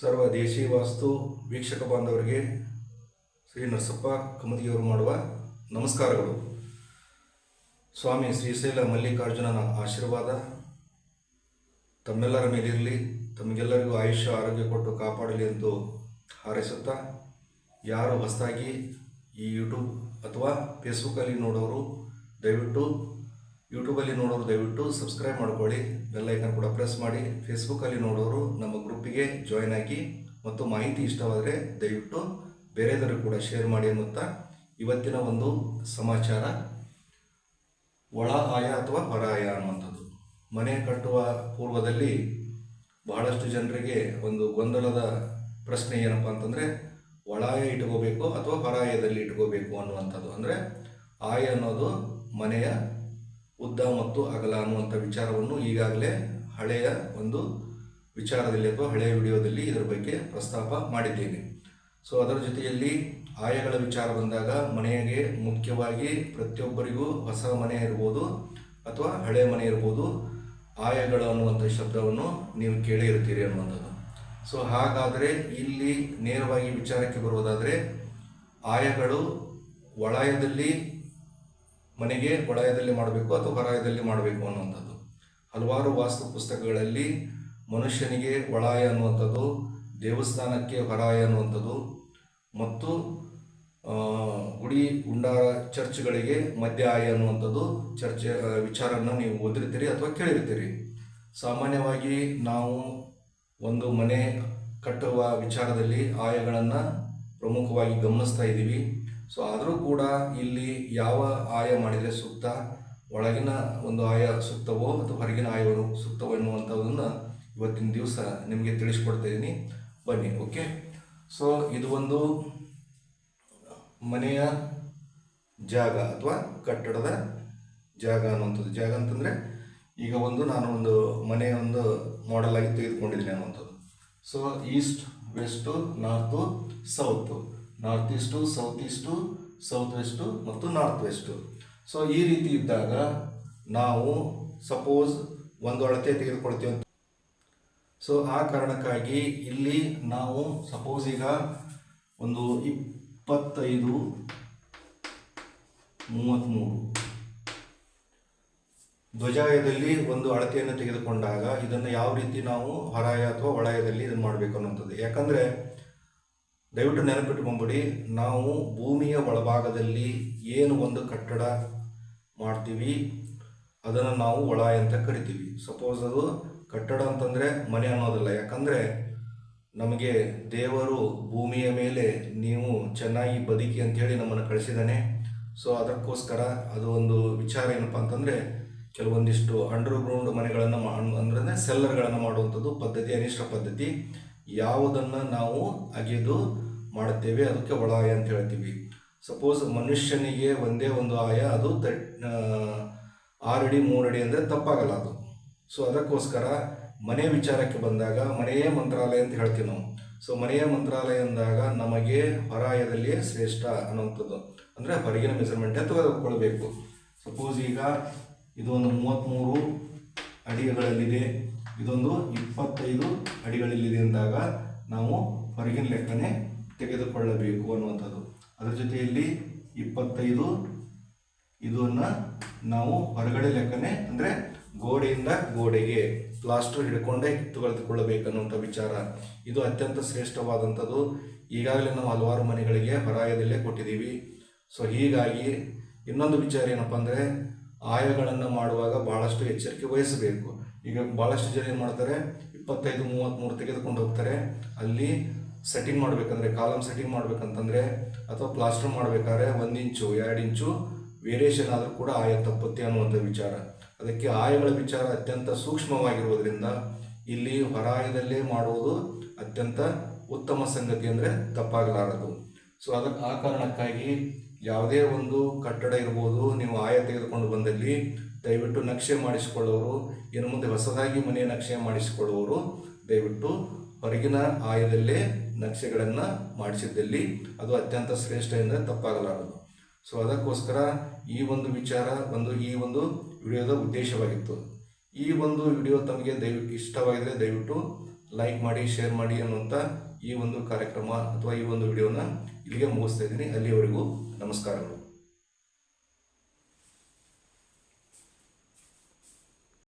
ಸರ್ವ ದೇಶಿ ವಾಸ್ತು ವೀಕ್ಷಕ ಬಾಂಧವರಿಗೆ ಶ್ರೀ ನರಸಪ್ಪ ಕಮದಿಯವರು ಮಾಡುವ ನಮಸ್ಕಾರಗಳು. ಸ್ವಾಮಿ ಶ್ರೀಶೈಲ ಮಲ್ಲಿಕಾರ್ಜುನನ ಆಶೀರ್ವಾದ. ತಮ್ಮೆಲ್ಲರ ಮೇಲಿರಲಿ, ತಮಗೆಲ್ಲರಿಗೂ ಆಯುಷ್ಯ, ಆರೋಗ್ಯ ಕೊಟ್ಟು ಕಾಪಾಡಲಿ ಎಂದು ಹಾರೈಸುತ್ತಾ, ಯಾರು ಹೊಸದಾಗಿ ಈ ಯೂಟ್ಯೂಬ್ ಅಥವಾ ಫೇಸ್ಬುಕ್ಕಲ್ಲಿ ನೋಡೋರು, ದಯವಿಟ್ಟು ಯೂಟ್ಯೂಬಲ್ಲಿ ನೋಡೋರು ದಯವಿಟ್ಟು ಸಬ್ಸ್ಕ್ರೈಬ್ ಮಾಡ್ಕೊಳ್ಳಿ ಬೆಲ್ಲೈಕನ್ ಕೂಡ ಪ್ರೆಸ್ ಮಾಡಿ ಫೇಸ್ಬುಕ್ಕಲ್ಲಿ ನೋಡೋರು ನಮ್ಮ ಗ್ರೂಪಿಗೆ ಜಾಯ್ನ್ ಆಗಿ ಮತ್ತು ಮಾಹಿತಿ ಇಷ್ಟವಾದರೆ ದಯವಿಟ್ಟು ಬೇರೆದವರು ಕೂಡ ಶೇರ್ ಮಾಡಿ ಅನ್ನುತ್ತಾ ಇವತ್ತಿನ ಒಂದು ಸಮಾಚಾರ. ಒಳ ಆಯ ಅಥವಾ ಹೊರ ಆಯ ಅನ್ನುವಂಥದ್ದು. ಮನೆ ಕಟ್ಟುವ ಪೂರ್ವದಲ್ಲಿ ಬಹಳಷ್ಟು ಜನರಿಗೆ ಒಂದು ಗೊಂದಲದ ಪ್ರಶ್ನೆ ಏನಪ್ಪ ಅಂತಂದರೆ ಒಳಾಯ ಇಟ್ಕೋಬೇಕು ಅಥವಾ ಹೊರಾಯದಲ್ಲಿ ಇಟ್ಕೋಬೇಕು ಅನ್ನುವಂಥದ್ದು. ಅಂದರೆ ಆಯ ಅನ್ನೋದು ಮನೆಯ ಉದ್ದ ಮತ್ತು ಅಗಲ ಅನ್ನುವಂಥ ವಿಚಾರವನ್ನು ಈಗಾಗಲೇ ಹಳೆಯ ಒಂದು ವಿಚಾರದಲ್ಲಿ ಅಥವಾ ಹಳೆಯ ವಿಡಿಯೋದಲ್ಲಿ ಇದರ ಬಗ್ಗೆ ಪ್ರಸ್ತಾಪ ಮಾಡಿದ್ದೇನೆ. ಸೊ ಅದರ ಜೊತೆಯಲ್ಲಿ ಆಯಗಳ ವಿಚಾರ ಬಂದಾಗ ಮನೆಗೆ ಮುಖ್ಯವಾಗಿ ಪ್ರತಿಯೊಬ್ಬರಿಗೂ ಹೊಸ ಮನೆ ಇರ್ಬೋದು ಅಥವಾ ಹಳೆ ಮನೆ ಇರ್ಬೋದು ಆಯಗಳು ಅನ್ನುವಂಥ ಶಬ್ದವನ್ನು ನೀವು ಕೇಳೇ ಇರ್ತೀರಿ ಅನ್ನುವಂಥದ್ದು. ಸೊ ಹಾಗಾದರೆ ಇಲ್ಲಿ ನೇರವಾಗಿ ವಿಚಾರಕ್ಕೆ ಬರುವುದಾದರೆ ಆಯಗಳು ಒಳಾಯದಲ್ಲಿ ಮನೆಗೆ ಒಳಾಯದಲ್ಲಿ ಮಾಡಬೇಕು ಅಥವಾ ಹೊರಾಯದಲ್ಲಿ ಮಾಡಬೇಕು ಅನ್ನುವಂಥದ್ದು. ಹಲವಾರು ವಾಸ್ತು ಪುಸ್ತಕಗಳಲ್ಲಿ ಮನುಷ್ಯನಿಗೆ ಒಳಾಯ ಅನ್ನುವಂಥದ್ದು, ದೇವಸ್ಥಾನಕ್ಕೆ ಹೊರಾಯ ಅನ್ನುವಂಥದ್ದು ಮತ್ತು ಗುಡಿ, ಗುಂಡಾರ, ಚರ್ಚ್ಗಳಿಗೆ ಮಧ್ಯ ಆಯ ಅನ್ನುವಂಥದ್ದು ಚರ್ಚೆ ವಿಚಾರನ ನೀವು ಓದಿರ್ತೀರಿ ಅಥವಾ ಕೇಳಿರ್ತೀರಿ. ಸಾಮಾನ್ಯವಾಗಿ ನಾವು ಒಂದು ಮನೆ ಕಟ್ಟುವ ವಿಚಾರದಲ್ಲಿ ಆಯಗಳನ್ನು ಪ್ರಮುಖವಾಗಿ ಗಮನಿಸ್ತಾ ಇದ್ದೀವಿ. ಸೊ ಆದರೂ ಕೂಡ ಇಲ್ಲಿ ಯಾವ ಆಯ ಮಾಡಿದರೆ ಸೂಕ್ತ ಒಳಗಿನ ಒಂದು ಆಯ ಸೂಕ್ತವೋ ಅಥವಾ ಹೊರಗಿನ ಆಯಗಳು ಸೂಕ್ತವೋ ಎನ್ನುವಂಥದ್ದನ್ನು ಇವತ್ತಿನ ದಿವಸ ನಿಮಗೆ ತಿಳಿಸ್ಕೊಡ್ತಾ ಇದ್ದೀನಿ ಬನ್ನಿ ಓಕೆ ಸೊ ಇದು ಒಂದು ಮನೆಯ ಜಾಗ ಅಥವಾ ಕಟ್ಟಡದ ಜಾಗ ಅನ್ನುವಂಥದ್ದು. ಜಾಗ ಅಂತಂದರೆ ಈಗ ಒಂದು ನಾನು ಒಂದು ಮನೆಯ ಒಂದು ಮಾಡೆಲ್ ಆಗಿ ತೆಗೆದುಕೊಂಡಿದ್ದೀನಿ ಅನ್ನುವಂಥದ್ದು. So east west north south north east, south east south west ಮತ್ತು ನಾರ್ತ್ ವೆಸ್ಟು ಸೊ ಈ ರೀತಿ ಇದ್ದಾಗ ನಾವು ಸಪೋಸ್ ಒಂದು ಅಳತೆ ತೆಗೆದುಕೊಳ್ತೀವಿ ಅಂತ. ಸೊ ಆ ಕಾರಣಕ್ಕಾಗಿ ಇಲ್ಲಿ ನಾವು ಸಪೋಸ್ ಈಗ ಒಂದು ಇಪ್ಪತ್ತೈದು, ಮೂವತ್ತ್ಮೂರು. ಧ್ವಜಾಯದಲ್ಲಿ ಒಂದು ಅಳತೆಯನ್ನು ತೆಗೆದುಕೊಂಡಾಗ ಇದನ್ನು ಯಾವ ರೀತಿ ನಾವು ಹೊರಾಯ ಅಥವಾ ಒಳಾಯದಲ್ಲಿ ಇದನ್ನು ಮಾಡಬೇಕು ಅನ್ನುವಂಥದ್ದು. ಯಾಕಂದರೆ ದಯವಿಟ್ಟು ನೆನಪಿಟ್ಕೊಂಬಿಡಿ, ನಾವು ಭೂಮಿಯ ಒಳಭಾಗದಲ್ಲಿ ಏನು ಒಂದು ಕಟ್ಟಡ ಮಾಡ್ತೀವಿ, ಅದನ್ನು ನಾವು ಒಳ ಅಂತ ಕರಿತೀವಿ. ಸಪೋಸ್ ಅದು ಕಟ್ಟಡ ಅಂತಂದರೆ ಮನೆ ಅನ್ನೋದಿಲ್ಲ, ಯಾಕಂದರೆ ನಮಗೆ ದೇವರು ಭೂಮಿಯ ಮೇಲೆ ನೀವು ಚೆನ್ನಾಗಿ ಬದುಕಿ ಅಂಥೇಳಿ ನಮ್ಮನ್ನು ಕಳಿಸಿದ್ದಾನೆ ಸೊ ಅದಕ್ಕೋಸ್ಕರ ಅದು ಒಂದು ವಿಚಾರ ಏನಪ್ಪ ಅಂತಂದರೆ, ಕೆಲವೊಂದಿಷ್ಟು ಅಂಡರ್ ಗ್ರೌಂಡ್ ಮನೆಗಳನ್ನು ಅಂದ್ರೆ ಸೆಲ್ಲರ್ಗಳನ್ನು ಮಾಡುವಂಥದ್ದು ಪದ್ಧತಿ ಅನಿಷ್ಟ ಪದ್ಧತಿ. ಯಾವುದನ್ನು ನಾವು ಅಗೆದು ಮಾಡುತ್ತೇವೆ, ಅದಕ್ಕೆ ಒಳ ಆಯ ಅಂತ ಹೇಳ್ತೀವಿ. ಸಪೋಸ್ ಮನುಷ್ಯನಿಗೆ ಒಂದೇ ಒಂದು ಆಯ, ಅದು ತಟ್ ಆರಡಿ, ಮೂರಡಿ ಅಂದರೆ ತಪ್ಪಾಗಲ್ಲ ಅದು. ಸೊ ಅದಕ್ಕೋಸ್ಕರ ಮನೆ ವಿಚಾರಕ್ಕೆ ಬಂದಾಗ, ಮನೆಯೇ ಮಂತ್ರಾಲಯ ಅಂತ ಹೇಳ್ತೀವಿ ನಾವು. ಸೊ ಮನೆಯ ಮಂತ್ರಾಲಯ ಅಂದಾಗ ನಮಗೆ ಹೊರಾಯದಲ್ಲಿ ಶ್ರೇಷ್ಠ ಅನ್ನುವಂಥದ್ದು. ಅಂದರೆ ಹೊರಗಿನ ಮೆಸರ್ಮೆಂಟೇ ತೆಗೆದುಕೊಳ್ಬೇಕು ಸಪೋಸ್ ಈಗ ಇದೊಂದು ಮೂವತ್ತ್ಮೂರು ಅಡಿಗೆಗಳಲ್ಲಿದೆ ಇದೊಂದು ಇಪ್ಪತ್ತೈದು ಅಡಿಗಳಲ್ಲಿದೆ ಅಂದಾಗ ನಾವು ಹೊರಗಿನ ಲೆಕ್ಕನೇ ತೆಗೆದುಕೊಳ್ಳಬೇಕು ಅನ್ನುವಂಥದ್ದು. ಅದರ ಜೊತೆಯಲ್ಲಿ ಇಪ್ಪತ್ತೈದು, ಇದನ್ನು ನಾವು ಹೊರಗಡೆ ಲೆಕ್ಕನೆ ಅಂದರೆ ಗೋಡೆಯಿಂದ ಗೋಡೆಗೆ ಪ್ಲಾಸ್ಟರ್ ಹಿಡ್ಕೊಂಡೇ ಕಿತ್ತುಕೊಳ್ಳಬೇಕನ್ನುವಂಥ ವಿಚಾರ. ಇದು ಅತ್ಯಂತ ಶ್ರೇಷ್ಠವಾದಂಥದ್ದು. ಈಗಾಗಲೇ ನಾವು ಹಲವಾರು ಮನೆಗಳಿಗೆ ಹೊರಾಯದಲ್ಲೇ ಕೊಟ್ಟಿದ್ದೀವಿ. ಸೊ ಹೀಗಾಗಿ ಇನ್ನೊಂದು ವಿಚಾರ ಏನಪ್ಪ ಅಂದರೆ ಆಯಗಳನ್ನು ಮಾಡುವಾಗ ಭಾಳಷ್ಟು ಎಚ್ಚರಿಕೆ ವಹಿಸಬೇಕು. ಈಗ ಭಾಳಷ್ಟು ಜನ ಏನು ಮಾಡ್ತಾರೆ, ಇಪ್ಪತ್ತೈದು ಮೂವತ್ತ್ಮೂರು ತೆಗೆದುಕೊಂಡು ಹೋಗ್ತಾರೆ. ಅಲ್ಲಿ ಸೆಟ್ಟಿಂಗ್ ಮಾಡಬೇಕಂದ್ರೆ ಕಾಲಮ್ ಸೆಟ್ಟಿಂಗ್ ಮಾಡ್ಬೇಕಂತಂದರೆ, ಅಥವಾ ಪ್ಲಾಸ್ಟರ್ ಮಾಡಬೇಕಾದ್ರೆ ಒಂದು ಇಂಚು ಎರಡು ಇಂಚು ವೇರಿಯೇಷನ್ ಆದರೂ ಕೂಡ ಆಯ ತಪ್ಪುತ್ತೆ ಅನ್ನುವಂಥ ವಿಚಾರ. ಅದಕ್ಕೆ ಆಯಗಳ ವಿಚಾರ ಅತ್ಯಂತ ಸೂಕ್ಷ್ಮವಾಗಿರುವುದರಿಂದ ಇಲ್ಲಿ ಹೊರಾಯದಲ್ಲೇ ಮಾಡುವುದು ಅತ್ಯಂತ ಉತ್ತಮ ಸಂಗತಿ ಅಂದರೆ ತಪ್ಪಾಗಲಾರದು. ಸೊ ಅದಕ್ಕೆ ಆ ಕಾರಣಕ್ಕಾಗಿ ಯಾವುದೇ ಒಂದು ಕಟ್ಟಡ ಇರ್ಬೋದು, ನೀವು ಆಯ ತೆಗೆದುಕೊಂಡು ಬಂದಲ್ಲಿ ದಯವಿಟ್ಟು ನಕ್ಷೆ ಮಾಡಿಸಿಕೊಳ್ಳೋರು, ಇನ್ನು ಮುಂದೆ ಹೊಸದಾಗಿ ಮನೆಯ ನಕ್ಷೆ ಮಾಡಿಸಿಕೊಳ್ಳುವವರು ದಯವಿಟ್ಟು ಹೊರಗಿನ ಆಯದಲ್ಲೇ ನಕ್ಷೆಗಳನ್ನು ಮಾಡಿಸಿದ್ದಲ್ಲಿ ಅದು ಅತ್ಯಂತ ಶ್ರೇಷ್ಠ ಎಂದರೆ ತಪ್ಪಾಗಲಾರದು. ಸೊ ಅದಕ್ಕೋಸ್ಕರ ಈ ಒಂದು ವಿಚಾರ ಒಂದು ಈ ಒಂದು ವಿಡಿಯೋದ ಉದ್ದೇಶವಾಗಿತ್ತು. ಈ ಒಂದು ವಿಡಿಯೋ ತಮಗೆ ದಯವಿಟ್ಟು ಇಷ್ಟವಾಗಿದರೆ ದಯವಿಟ್ಟು ಲೈಕ್ ಮಾಡಿ, ಶೇರ್ ಮಾಡಿ ಅನ್ನುವಂಥ ಈ ಒಂದು ಕಾರ್ಯಕ್ರಮ ಅಥವಾ ಈ ಒಂದು ವಿಡಿಯೋನ ಇಲ್ಲಿಗೆ ಮುಗಿಸ್ತಾ ಇದ್ದೀನಿ. ಅಲ್ಲಿಯವರೆಗೂ ನಮಸ್ಕಾರಗಳು.